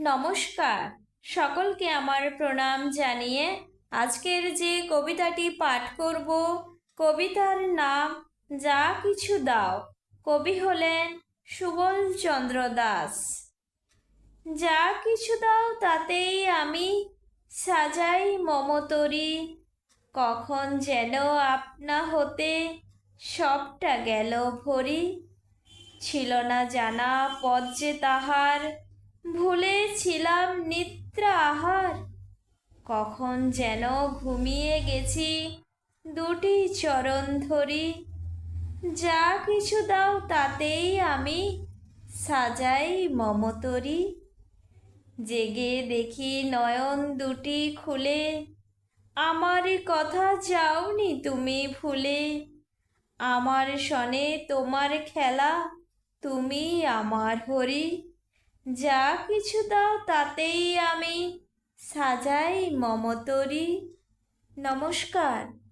নমস্কার। সকলকে আমার প্রণাম জানিয়ে আজকের যে কবিতাটি পাঠ করব, কবিতার নাম যা কিছু দাও কবি হলেন সুবল চন্দ্র দাস। যা কিছু দাও, তাতেই আমি সাজাই মমতরি। কখন যেন আপনা হতে সবটা গেল ভরি। ছিল না জানা পদ যে তাহার ভুলেছিলাম নিদ্রা আহার। কখন যেন ঘুমিয়ে গেছি, দুটি চরণ ধরি। যা কিছু দাও তাতেই আমি সাজাই মমতরি। জেগে দেখি নয়ন দুটি খুলে। আমার কথা যাওনি তুমি ভুলে। আমার সনে তোমার খেলা, তুমি আমার হরি। যা কিছু দাও তাতেই আমি সাজাই মমতরি। নমস্কার।